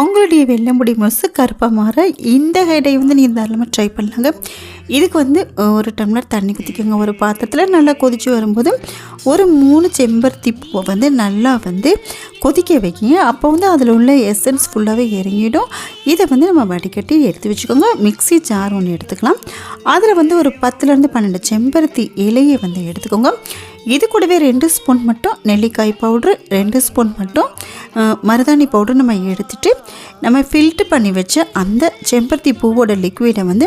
உங்களுடைய வெள்ளை முடி முழுசு கருப்பாக மாற இந்த ஹேடை வந்து நீங்கள் தாராளமாக ட்ரை பண்ணலாங்க. இதுக்கு வந்து ஒரு டம்ளர் தண்ணி குத்திக்கோங்க. ஒரு பாத்திரத்தில் நல்லா கொதித்து வரும்போது ஒரு மூணு செம்பருத்தி பூவை வந்து நல்லா வந்து கொதிக்க வைக்கிங்க அப்போ வந்து அதில் உள்ள எசன்ஸ் ஃபுல்லாகவே இறங்கிடும். இதை வந்து நம்ம வடிகட்டி எடுத்து வச்சுக்கோங்க. மிக்ஸி ஜார் ஒன்று எடுத்துக்கலாம். அதில் வந்து ஒரு பத்துலேருந்து பன்னெண்டு செம்பருத்தி இலையை வந்து எடுத்துக்கோங்க. இது கூடவே ரெண்டு ஸ்பூன் மட்டும் நெல்லிக்காய் பவுட்ரு ரெண்டு ஸ்பூன் மட்டும் மருதாணி பவுடர் நம்ம எடுத்துகிட்டு நம்ம ஃபில்ட்ரு பண்ணி வச்ச அந்த செம்பருத்தி பூவோட லிக்விடை வந்து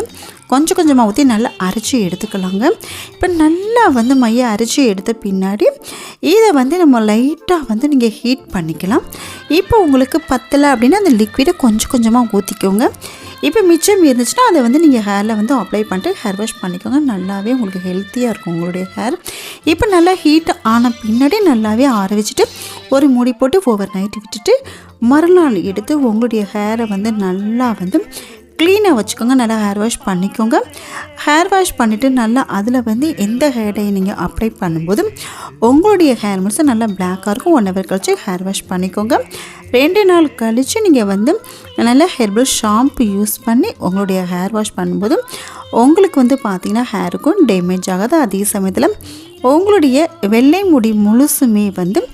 கொஞ்சம் கொஞ்சமாக ஊற்றி நல்லா அரைச்சி எடுத்துக்கலாங்க. இப்போ நல்லா வந்து மைய அரைச்சி எடுத்த பின்னாடி இதை வந்து நம்ம லைட்டாக வந்து நீங்கள் ஹீட் பண்ணிக்கலாம். இப்போ உங்களுக்கு பத்தலை அப்படின்னா அந்த லிக்விடை கொஞ்சம் கொஞ்சமாக ஊற்றிக்கோங்க இப்போ மிச்சம் இருந்துச்சுன்னா அதை வந்து நீங்கள் ஹேரில் வந்து அப்ளை பண்ணிட்டு ஹேர் வாஷ் பண்ணிக்கோங்க. நல்லாவே உங்களுக்கு ஹெல்த்தியாக இருக்கும் உங்களுடைய ஹேர் இப்போ நல்லா ஹீட் ஆன பின்னாடி நல்லாவே ஆற வச்சுட்டு ஒரு மூடி போட்டு ஓவர் நைட் விட்டுட்டு மறுநாள் எடுத்து உங்களுடைய ஹேரை வந்து நல்லா வந்து க்ளீனாக வச்சுக்கோங்க. நல்லா ஹேர் வாஷ் பண்ணிக்கோங்க. ஹேர் வாஷ் பண்ணிவிட்டு நல்லா அதில் வந்து எந்த ஹேரை நீங்கள் அப்ளை பண்ணும்போது உங்களுடைய ஹேர் மட்டும் நல்லா பிளாக்காக இருக்கும். ஒன் ஹவர் கழித்து ஹேர் வாஷ் பண்ணிக்கோங்க. ரெண்டு நாள் கழித்து நீங்கள் வந்து நல்லா ஹெர்பல் ஷாம்பு யூஸ் பண்ணி உங்களுடைய ஹேர் வாஷ் பண்ணும்போது உங்களுக்கு வந்து பார்த்திங்கன்னா ஹேருக்கும் டேமேஜ் ஆகாது. அதே சமயத்தில் உங்களுடைய வெள்ளை முடி முழுசுமே வந்து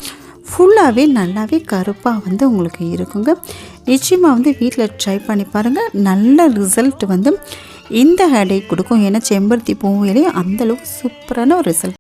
ஃபுல்லாகவே நல்லாவே கருப்பாக வந்து உங்களுக்கு இருக்குங்க. நிச்சயமாக வந்து வீட்டில் ட்ரை பண்ணி பாருங்கள் நல்ல ரிசல்ட் வந்து இந்த ஹேடேக் கொடுக்கும். ஏன்னா செம்பருத்தி பூவிலையும் அந்தளவுக்கு சூப்பரான ஒரு ரிசல்ட்